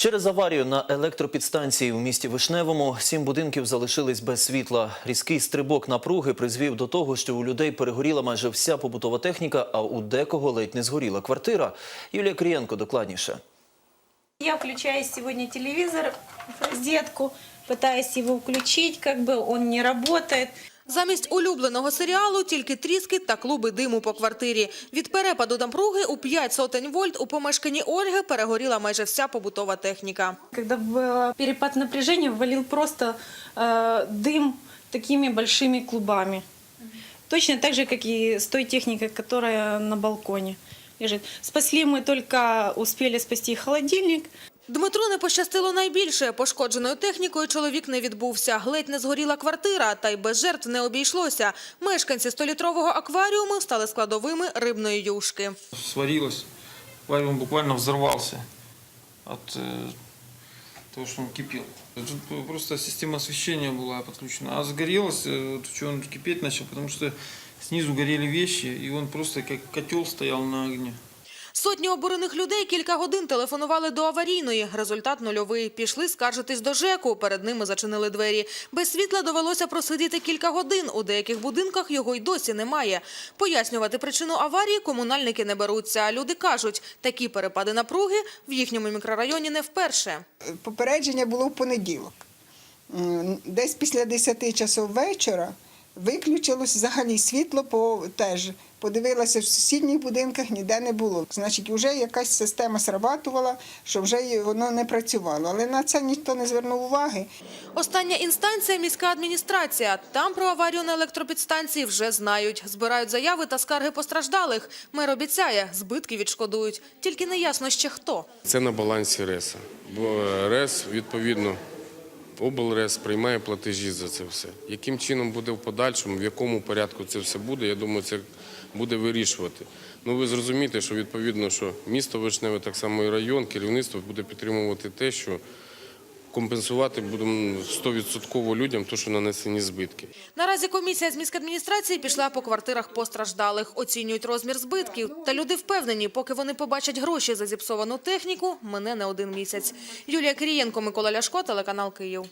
Через аварію на електропідстанції у місті Вишневому сім будинків залишились без світла. Різкий стрибок напруги призвів до того, що у людей перегоріла майже вся побутова техніка, а у декого ледь не згоріла квартира. Юлія Крієнко докладніше. Я включаю сегодня телевизор в розетку, пытаюсь его включить, как бы он не работает. Замість улюбленого серіалу тільки тріски та клуби диму по квартирі. Від перепаду напруги у 5 сотень вольт у помешканні Ольги перегоріла майже вся побутова техніка. Когда был перепад напряжения, ввалил просто э, дым такими большими клубами. Точно так же, как и с той техникой, которая на балконе лежит. Спасли мы только, успели спасти холодильник, Дмитру не пощастило найбільше. Пошкодженою технікою чоловік не відбувся. Ледь не згоріла квартира, та й без жертв не обійшлося. Мешканці столітрового акваріуму стали складовими рибної юшки. сварилось. Аквариум буквально взорвался от э, того, что он кипел. Тут просто система освещения была подключена. А загорелось, э, вот что он кипеть начал, потому что снизу горели вещи, и он просто как котел стоял на огне. Сотні обурених людей кілька годин телефонували до аварійної. Результат нульовий. Пішли скаржитись до ЖЕКу. Перед ними зачинили двері. Без світла довелося просидіти кілька годин. У деяких будинках його й досі немає. Пояснювати причину аварії комунальники не беруться. Люди кажуть, такі перепади напруги в їхньому мікрорайоні не вперше. Попередження було в понеділок. Десь після 10 часов вечора виключилось взагалі світло по теж. Подивилася в сусідніх будинках, ніде не було. Значить, вже якась система срабатувала, що вже воно не працювало. Але на це ніхто не звернув уваги. Остання інстанція – міська адміністрація. Там про аварію на електропідстанції вже знають. Збирають заяви та скарги постраждалих. Мер обіцяє, збитки відшкодують. Тільки не ясно ще хто. Це на балансі РЕСа. Бо РЕС, відповідно, облрес приймає платежі за це все. Яким чином буде в подальшому, в якому порядку це все буде, я думаю, це буде вирішувати. Ну ви зрозумієте, що відповідно, що місто Вишневе, так само і район, керівництво буде підтримувати те, що компенсувати будемо 100% людям те, що нанесені збитки. Наразі комісія з міськадміністрації пішла по квартирах постраждалих. Оцінюють розмір збитків. Та люди впевнені, поки вони побачать гроші за зіпсовану техніку, мине не один місяць. Юлія Кирієнко, Микола Ляшко, телеканал Київ.